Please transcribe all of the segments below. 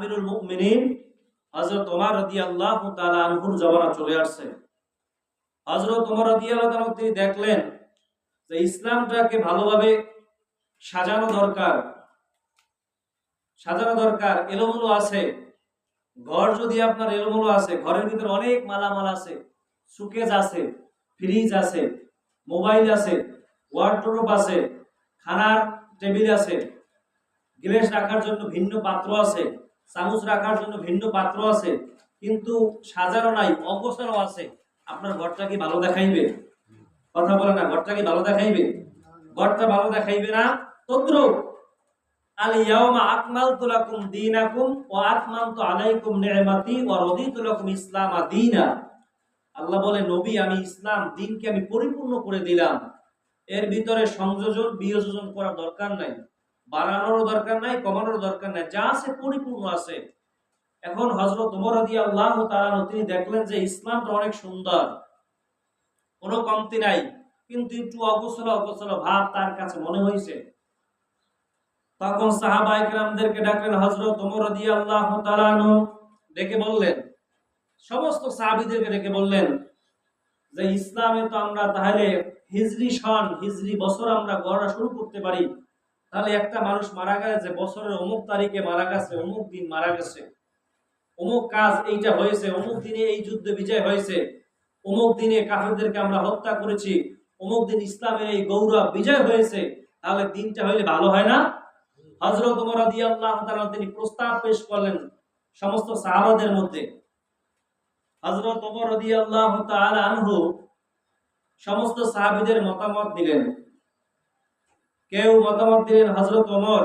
আমিরুল মুমিনিন হযরত ওমর রাদিয়াল্লাহু তাআলা আনহুর জমানা চলে আসছে। হযরত ওমর রাদিয়াল্লাহু তাআলা তিনি দেখলেন যে ইসলামটাকে ভালোভাবে সাজানো দরকার সাজানো দরকার, এলোমেলো আছে। ঘর যদি আপনার এলোমেলো আছে, ঘরের ভিতরে অনেক মালামাল আছে, সুকেজ আছে, ফ্রিজ আছে, মোবাইল আছে ওয়ার্ডরোব আছে, খানার টেবিল আছে গ্যাস রাখার জন্য ভিন্ন পাত্র আছে। চামচ রাখার জন্য ভিন্ন পাত্র আছে, কিন্তু সাজানো নাই অগোছানো আছে। আপনার ঘরটা কি ভালো দেখাইবে? কথা বলে না, ঘরটা কি ভালো দেখাইবে? ঘরটা ভালো দেখাইবে না? তদ্রুপ আল্লাহ বলে, নবী, আমি ইসলাম, দিনকে আমি পরিপূর্ণ করে দিলাম। এর ভিতরে সংযোজন, বিয়োজন করার দরকার নাই। বাড়ানোর দরকার নাই কমানোর দরকার নাই, যা আছে পরিপূর্ণ আছে। এখন হজরত উমর আল্লাহ তাআলা তিনি দেখলেন যে ইসলামটা অনেক সুন্দর। কোনো কমতি নাই, কিন্তু একটু অগোছল অগোছল ভাব তার কাছে মনে হয়েছে। তখন সাহাবা ইকরামদেরকে ডাকলেন হজরত উমর তাআলা আনহু ডেকে বললেন, সমস্ত সাহাবীদেরকে ডেকে বললেন যে, ইসলামে তো আমরা তাহলে হিজরি সন, হিজরি বছর আমরা গড়া শুরু করতে পারি। তাহলে একটা মানুষ মারা গেলে যে বছরের অমুক তারিখে মারা গেছে, অমুক দিন মারা গেছে। অমুক কাজ এইটা হয়েছে, অমুক দিনে এই যুদ্ধে বিজয় হয়েছে, অমুক দিনে কাফেরদেরকে আমরা হত্যা করেছি, অমুক দিন ইসলামের এই গৌরব বিজয় হয়েছে, তাহলে দিনটা হইলে ভালো হয় না? হজরত উমর রাদিয়াল্লাহু তাআলা তিনি প্রস্তাব পেশ করলেন সমস্ত সাহাবাদের মধ্যে। হজরত রাদিয়াল্লাহু তাআলা আনহু সমস্ত সাহাবিদের মতামত দিলেন। কেউ মতামত দিলেন হজরত ওমর।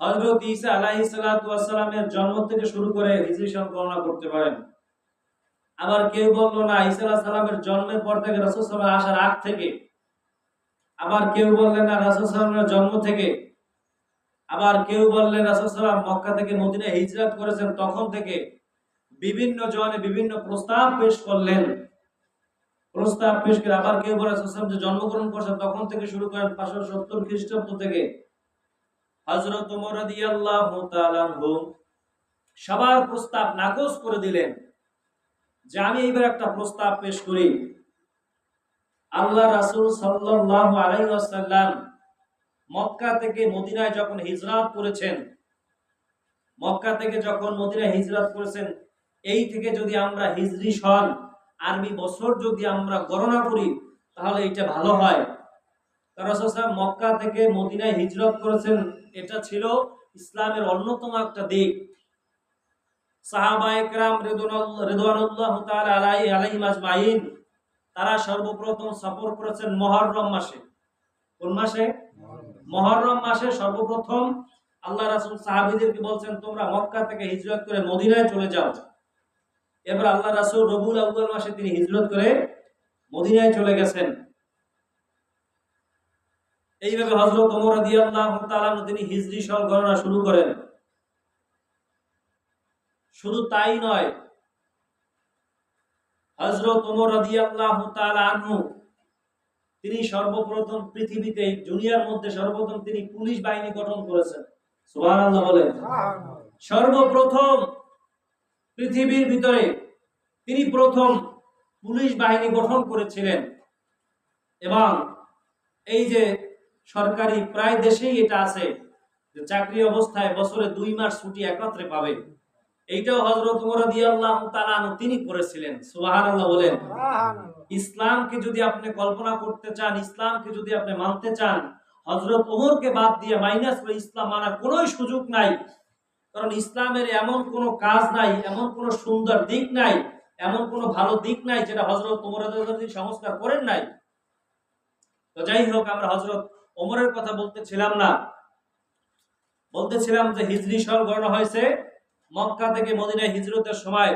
হজরত ঈসা আলাইহিস সালাতু ওয়াস সালামের জন্ম থেকে শুরু করে হিজরি সন গণনা করতে পারেন। আবার কেউ বলল, না আলাইহিস সালামের জন্মের পর থেকে রাসূল আলাইহি আসার আগ থেকে। আবার কেউ বললেন, না, রাসূল সাল্লামের জন্ম থেকে। আবার কেউ বললেন, রাসূল সালাম মক্কা থেকে মদিনায় হিজরাত করেছেন তখন থেকে। বিভিন্ন জনে বিভিন্ন প্রস্তাব পেশ করলেন। প্রস্তাব পেশ করে আবার কেউ বলে রাসূল সাল্লাম যে জন্মগ্রহণ করছেন তখন থেকে শুরু করেন পাঁচশো সত্তর খ্রিস্টাব্দ থেকে। আনহু সবার প্রস্তাব নাকচ করে দিলেন যে আমি এইবার একটা প্রস্তাব পেশ করি। আল্লাহ রাসূল সাল্লাল্লাহু আলাইহি ওয়াসাল্লাম মক্কা থেকে মদিনায় যখন হিজরত করেছেন, মক্কা থেকে যখন মদিনায় হিজরত করেছেন, এই থেকে যদি আমরা হিজরি সন আরবি বছর যদি আমরা গণনা করি, তাহলে এটা ভালো হয়। রাসূল মক্কা থেকে মদিনায় হিজরত করেছেন, এটা ছিল ইসলামের অন্যতম একটা দিক। তারা সর্বপ্রথম সফর করেছেন মুহররম মাসে। কোন মাসে? মুহররম মাসে সর্বপ্রথম আল্লাহ রাসূল সাহাবীদেরকে বলছেন, তোমরা মক্কা থেকে হিজরত করে মদিনায় চলে যাও। এবার আল্লাহ রাসূল রবিউল আউয়াল মাসে তিনি হিজরত করে মদিনায় চলে গেছেন। এইভাবে ওমর রাদিয়াল্লাহু তাআলা তিনি হিজরি সন গণনা শুরু করেন। শুধু তাই নয় হযরত ওমর রাদিয়াল্লাহু তাআলা আনহু তিনি সর্বপ্রথম পৃথিবীতে দুনিয়ার মধ্যে সর্বপ্রথম তিনি পুলিশ বাহিনী গঠন করেছেন। সুবহানাল্লাহ বলেন। সর্বপ্রথম পৃথিবীর ভিতরে তিনি প্রথম পুলিশ বাহিনী গঠন করেছিলেন। এবং এই যে সরকারি প্রায় দেশেই এটা আছে যে চাকরি অবস্থায় বছরে দুই মাস ছুটি একত্রে পাবে। এইটাও হজরত তিনি করেছিলেন সুবহানাল্লাহ বলেন। ইসলামকে যদি আপনি কল্পনা করতে চান ইসলামকে যদি আপনি মানতে চান হজরত ওমরকে বাদ দিয়ে মাইনাস করে ইসলাম মানার কোনো সুযোগ নাই। কারণ ইসলামের এমন কোনো কাজ নাই, এমন কোনো সুন্দর দিক নাই, এমন কোনো ভালো দিক নাই যেটা হজরত ওমর তিনি সংস্কার করেন নাই। তো যাই হোক, আমরা হজরত ওমরের কথা বলতেছিলাম না। বলতেছিলাম যে হিজরি সল গণনা হয়েছে। মক্কা থেকে মদিনায় হিজরতের সময়